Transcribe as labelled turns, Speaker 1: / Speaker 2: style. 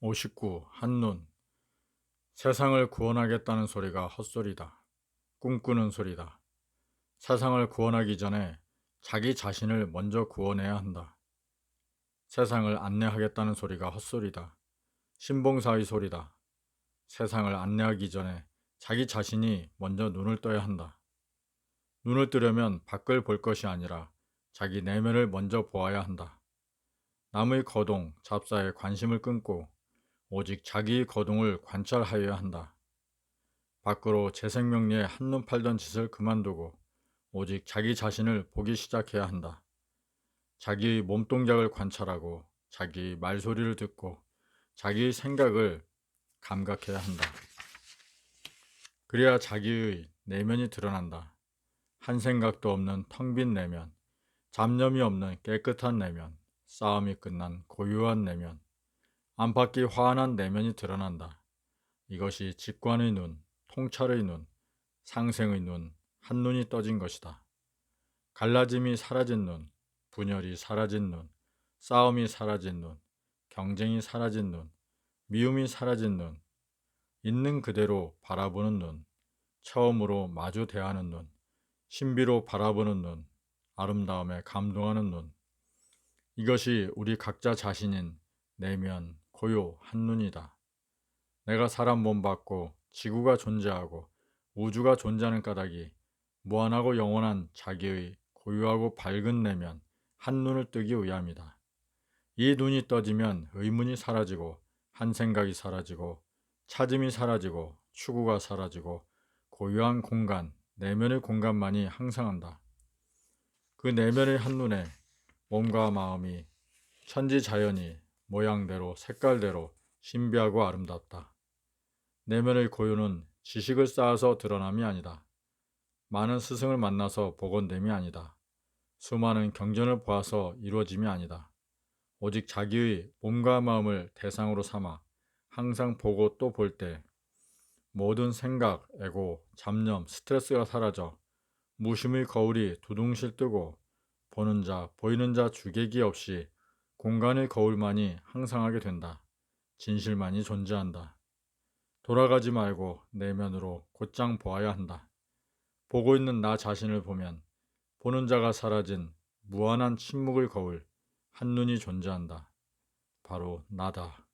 Speaker 1: 59. 한눈 세상을 구원하겠다는 소리가 헛소리다. 꿈꾸는 소리다. 세상을 구원하기 전에 자기 자신을 먼저 구원해야 한다. 세상을 안내하겠다는 소리가 헛소리다. 신봉사의 소리다. 세상을 안내하기 전에 자기 자신이 먼저 눈을 떠야 한다. 눈을 뜨려면 밖을 볼 것이 아니라 자기 내면을 먼저 보아야 한다. 남의 거동, 잡사에 관심을 끊고 오직 자기의 거동을 관찰하여야 한다. 밖으로 제 생명리에 한눈 팔던 짓을 그만두고 오직 자기 자신을 보기 시작해야 한다. 자기의 몸동작을 관찰하고 자기의 말소리를 듣고 자기의 생각을 감각해야 한다. 그래야 자기의 내면이 드러난다. 한 생각도 없는 텅 빈 내면, 잡념이 없는 깨끗한 내면, 싸움이 끝난 고요한 내면, 안팎이 환한 내면이 드러난다. 이것이 직관의 눈, 통찰의 눈, 상생의 눈, 한눈이 떠진 것이다. 갈라짐이 사라진 눈, 분열이 사라진 눈, 싸움이 사라진 눈, 경쟁이 사라진 눈, 미움이 사라진 눈, 있는 그대로 바라보는 눈, 처음으로 마주 대하는 눈, 신비로 바라보는 눈, 아름다움에 감동하는 눈. 이것이 우리 각자 자신인 내면 고요 한눈이다. 내가 사람 몸 받고 지구가 존재하고 우주가 존재하는 까닭이 무한하고 영원한 자기의 고요하고 밝은 내면 한눈을 뜨기 위함이다. 이 눈이 떠지면 의문이 사라지고 한 생각이 사라지고 찾음이 사라지고 추구가 사라지고 고요한 공간, 내면의 공간만이 항상한다. 그 내면의 한눈에 몸과 마음이 천지 자연이 모양대로 색깔대로 신비하고 아름답다. 내면의 고요는 지식을 쌓아서 드러남이 아니다. 많은 스승을 만나서 복원됨이 아니다. 수많은 경전을 보아서 이루어짐이 아니다. 오직 자기의 몸과 마음을 대상으로 삼아 항상 보고 또 볼 때 모든 생각, 에고, 잡념, 스트레스가 사라져 무심의 거울이 두둥실 뜨고 보는 자, 보이는 자 주객이 없이 공간의 거울만이 항상하게 된다. 진실만이 존재한다. 돌아가지 말고 내면으로 곧장 보아야 한다. 보고 있는 나 자신을 보면 보는 자가 사라진 무한한 침묵의 거울, 한눈이 존재한다. 바로 나다.